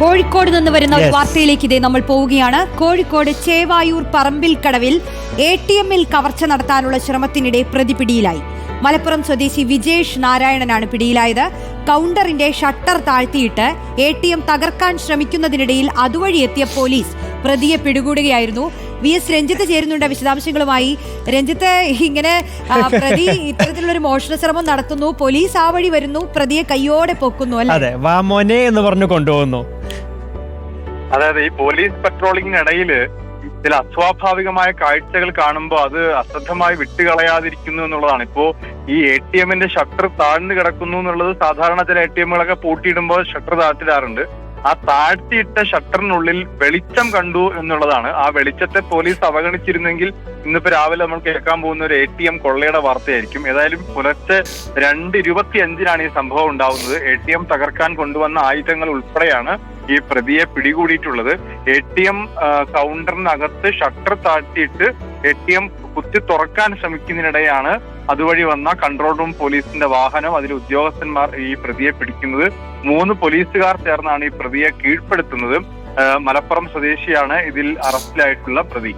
കോഴിക്കോട് നിന്ന് വരുന്ന ഒരു. വാർത്തയിലേക്ക് ഇതേ നമ്മൾ പോവുകയാണ്. കോഴിക്കോട് ചേവായൂർ പറമ്പിൽ കടവിൽ എ ടി എമ്മിൽ കവർച്ച നടത്താനുള്ള ശ്രമത്തിനിടെ പ്രതി പിടിയിലായി മലപ്പുറം സ്വദേശി വിജേഷ് നാരായണനാണ് പിടിയിലായത്. കൗണ്ടറിന്റെ ഷട്ടർ താഴ്ത്തിയിട്ട് എ ടി എം തകർക്കാൻ ശ്രമിക്കുന്നതിനിടയിൽ അതുവഴി എത്തിയ പോലീസ് പ്രതിയെ പിടികൂടുകയായിരുന്നു. വി എസ് രഞ്ജിത്ത് ചേരുന്നുണ്ട് വിശദാംശങ്ങളുമായി. രഞ്ജിത്ത് ഇങ്ങനെ പ്രതി ഇത്തരത്തിലുള്ള ഒരു മോഷണ ശ്രമം നടത്തുന്നു. പോലീസ് ആ വഴി വരുന്നു. പ്രതിയെ കയ്യോടെ പൊക്കുന്നു അല്ലെ? വാമോനെ എന്ന് പറഞ്ഞു കൊണ്ടുപോകുന്നു. അതായത് ഈ പോലീസ് പട്രോളിങ്ങിനിടയിൽ ചില അസ്വാഭാവികമായ കാഴ്ചകൾ കാണുമ്പോൾ അത് അശ്രദ്ധമായി വിട്ടുകളയാതിരിക്കുന്നു എന്നുള്ളതാണ്. ഇപ്പോ ഈ എ ടി എമ്മിന്റെ ഷട്ടർ താഴ്ന്നു കിടക്കുന്നു എന്നുള്ളത് സാധാരണ ചില എ ടി എമ്മുകളൊക്കെ പൂട്ടിയിടുമ്പോൾ ഷട്ടർ താഴ്ത്തിടാറുണ്ട്. ആ താഴ്ത്തിയിട്ട ഷട്ടറിനുള്ളിൽ വെളിച്ചം കണ്ടു എന്നുള്ളതാണ്. ആ വെളിച്ചത്തെ പോലീസ് അവഗണിച്ചിരുന്നെങ്കിൽ ഇന്നിപ്പോ രാവിലെ നമ്മൾ കേൾക്കാൻ പോകുന്ന ഒരു എ ടി എം കൊള്ളയുടെ വാർത്തയായിരിക്കും. ഏതായാലും പുലർച്ചെ രണ്ട് ഇരുപത്തി അഞ്ചിനാണ് ഈ സംഭവം ഉണ്ടാവുന്നത്. എ ടി എം തകർക്കാൻ കൊണ്ടുവന്ന ആയുധങ്ങൾ ഉൾപ്പെടെയാണ് ഈ പ്രതിയെ പിടികൂടിയിട്ടുള്ളത് എ ടി എം കൗണ്ടറിനകത്ത് ഷട്ടർ താഴ്ത്തിയിട്ട് എ ടി എം കുത്തി തുറക്കാൻ ശ്രമിക്കുന്നതിനിടെയാണ് അതുവഴി വന്ന കൺട്രോൾ റൂം പോലീസിന്റെ വാഹനം അതിൽ ഉദ്യോഗസ്ഥന്മാർ ഈ പ്രതിയെ പിടിക്കുന്നത്. മൂന്ന് പോലീസുകാർ ചേർന്നാണ് ഈ പ്രതിയെ കീഴ്പ്പെടുത്തുന്നത്. മലപ്പുറം സ്വദേശിയാണ് ഇതിൽ അറസ്റ്റിലായിട്ടുള്ള പ്രതി.